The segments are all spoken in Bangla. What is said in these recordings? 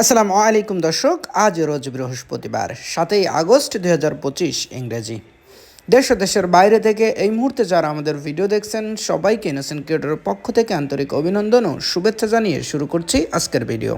আসসালামু আলাইকুম দর্শক, আজ রোজ বৃহস্পতিবার, সাতই আগস্ট দুই হাজার পঁচিশ ইংরেজি। দেশ ও দেশের বাইরে থেকে এই মুহূর্তে যারা আমাদের ভিডিও দেখছেন, সবাইকে ইনোসেন্ট ক্রিয়েটরের পক্ষ থেকে আন্তরিক অভিনন্দন ও শুভেচ্ছা জানিয়ে শুরু করছি আজকের ভিডিও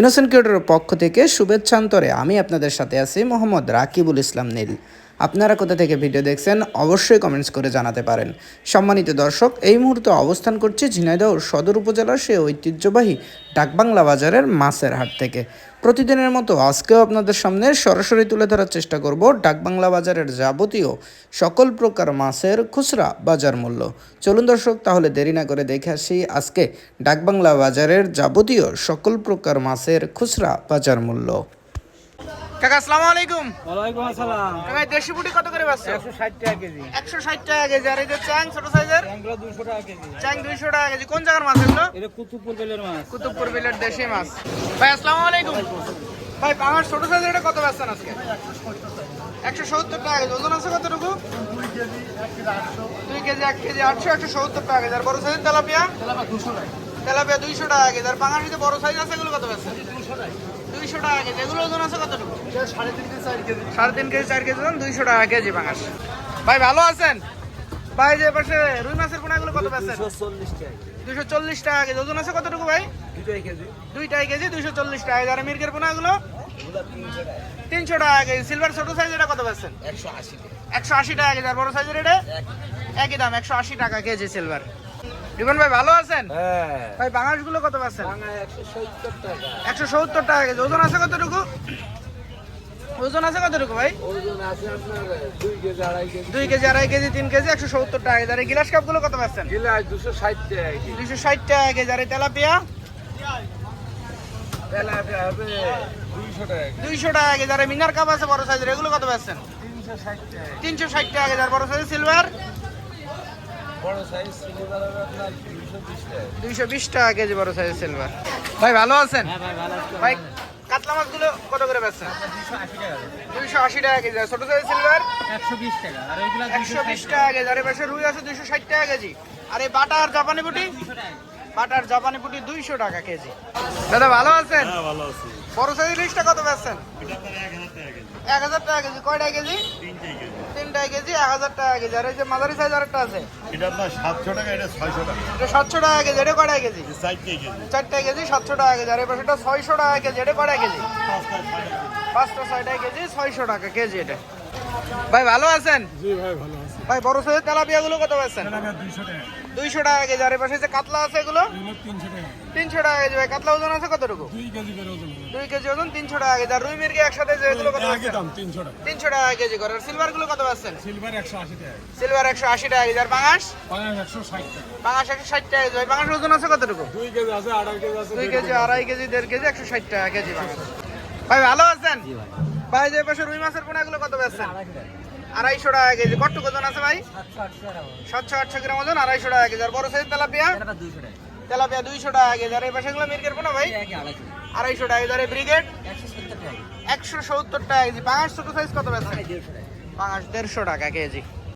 ইনোসেন্ট ক্রিয়েটরের পক্ষ থেকে শুভেচ্ছান্তরে আমি আপনাদের সাথে আছি মোহাম্মদ রাকিবুল ইসলাম নীল। আপনারা কোথা থেকে ভিডিও দেখছেন অবশ্যই কমেন্টস করে জানাতে পারেন। সম্মানিত দর্শক, এই মুহূর্তে অবস্থান করছি ঝিনাইদহ সদর উপজেলার সে ঐতিহ্যবাহী ডাকবাংলা বাজারের মাছের হাট থেকে। প্রতিদিনের মতো আজকেও আপনাদের সামনে সরাসরি তুলে ধরার চেষ্টা করব ডাকবাংলা বাজারের যাবতীয় সকল প্রকার মাছের খুচরা বাজার মূল্য। চলুন দর্শক, তাহলে দেরি না করে দেখে আসি আজকে ডাকবাংলা বাজারের যাবতীয় সকল প্রকার মাছের খুচরা বাজার মূল্য। কাকা আসসালামু আলাইকুম। ওয়ালাইকুম আসসালাম। কাকা দেশি বুটি কত করে একশো ষাট টাকা কেজি। একশো ষাট টাকা কেজি। আর এই যে চ্যাং ছোট সাইজের? ট্যাংরা দুশো টাকা কেজি। চ্যাং দুইশো টাকা কেজি। কোন জায়গার মাছ এগুলো? এটা কুতুবপুর বেলের মাছ। কুতুবপুর বিলের দেশি মাছ। ভাই আসসালামু আলাইকুম। ভাই আমার ছোট সাইজের এটা কত বেচছেন আজকে? একশো সত্তর টাকা কেজি। ওজন আছে কতটুকু? দুই কেজি এক কেজি আটশো। একশো সত্তর টাকা কেজি। আর বড় সাইজের তেলাপিয়া? তেলাপিয়া দুইশো টাকা কেজি। আর পাঙাশিতে বড় সাইজ আছে এগুলো কত বেচছেন? দুইশো টাকা কেজি। এগুলো ওজন আছে কতটুকু? সাড়ে তিন কেজি চার কেজি ওজন দুইশো টাকা কেজি পাঙাশ ভাই ভালো আছেন? ভাই যে পাশে রুই মাছের কত বেচছেন? চল্লিশ টাকা চল্লিশ টাকা কেজি। ওজন আছে কতটুকু ভাই? কেজি। দুইটাই কেজি দুইশো চল্লিশ টাকা আর মির্গের পোনাগুলো? তিনশো টাকা কেজি। সিলভার ছোট সাইজ এটা কত পাচ্ছেন একশো আশি টাকা। একশো আশি টাকা কেজি। আর বড় সাইজের এটা? একই দাম একশো আশি টাকা কেজি সিলভার। রিপন ভাই ভালো আছেন? হ্যাঁ। ভাই বাংলাদেশগুলো কত পাচ্ছেন? একশো সত্তর টাকা। কেজি। ওজন আছে কতটুকু? ওজন আছে কতটুকু ভাই? ওজন আছে আপনার দুই কেজি আড়াই কেজি। দুই কেজি আড়াই কেজি টাকা আর এই গ্লাস কাপগুলো কত পাচ্ছেন? গিলাস দুশো ষাট টাকা কেজি। দুইশো ষাট টাকা কেজি। আর এই তেলাপিয়া? তেলাপিয়া হবে দুইশো টাকা কেজি। দুইশো টাকা কেজি। আর মিনার কাপ আছে বড় সাইজের এগুলো কত পাচ্ছেন? তিনশো ষাট টাকা তিনশো ষাট টাকা কেজি। আর বড় সাইজের সিলভার বড় সাইজ সিলিভার হবে আপনার দুইশো বিশ টাকা কেজি বড় সাইজের সিলভার ভাই ভালো আছেন? হ্যাঁ ভাই ভালো আছে। ভাই কাতলা মাছগুলো কত করে বেচছেন? দুইশো আশি টাকা কেজি। আর ছোট সাইজের সিলভার একশো বিশ টাকা। আর একশো বিশ টাকা কেজি। আর এই পাশে রুই আছে দুইশো ষাট টাকা কেজি। আর এই বাটা আর জাপানি পুটি? বাটা আর জাপানি পুটি দুইশো টাকা কেজি। দাদা ভালো আছেন? হ্যাঁ বড় সাইজের লিস্টটা কত বেচছেন? এক হাজার টাকা কেজি। এক হাজার টাকা কেজি। কয়টা কেজি। তিনটেই কেজি এক হাজার টাকা কেজি। আর এই যে মাঝারি সাইজ আরেকটা আছে। এটা আপনার সাতশো টাকা এটা ছয়শো টাকা। এটা সাতশো টাকা কেজি এটা কয়টা কেজি? চারটে কেজি। চারটা কেজি সাতশো টাকা কেজি। আর এই পাশেটা ছয়শো টাকা কেজি এটা ছয়টা কেজি? পাঁচটা ছয়টা কেজি ছয়শো টাকা কেজি এটা। ভাই ভালো আছেন? জি ভাই ভালো আছে। ভাই বড় সাইজের তেলাপিয়া গুলো কত পাচ্ছেন? দুইশো টাকা। কেজি। আর পাশে যে কাতলা আছে এগুলো? তিনশো টাকা। কেজি। ভাই কাতলা ওজন আছে কতটুকু? দুই কেজি ওজন দুই কেজি ওজন তিনশো টাকা কেজি। আর রুই মির্গি একসাথে কত তিনশো টাকা। কেজি করে। আর সিলভারগুলো কত পাচ্ছেন? সিলভার একশো আশি টাকা। সিলভার একশো আশি টাকা কেজি। আর পাঙাশ? পাঁচ একশো ষাট টাকা। কেজি। ভাই পাঙাশ ওজন আছে কতটুকু? দুই কেজি আছে আড়াই কেজি আছে দুই কেজি আড়াই কেজি দেড় কেজি একশো ষাট টাকা কেজি পাঙাশ। ভাই ভালো আছেন? ভাই, যে পাশে রুই মাছের পোনাগুলো কত বেচছেন? আড়াইশো টাকা কেজি। কটটুকু ওজন আছে ভাই? সাতশো আটশো গ্রাম ওজন, আড়াইশো টাকা কেজি। আর বড় সাইজ তেলাপিয়া? তেলাপিয়া দুইশো টাকা কেজি। আর এই পাশে গুলো মির্গের পোনা ভাই? আড়াইশো টাকা কেজি। আর এই ব্রিগেড? একশো সত্তর টাকা কেজি। পাঁচ ছোট সাইজ কত বেচছেন? পাঁচ দেড়শো টাকা কেজি।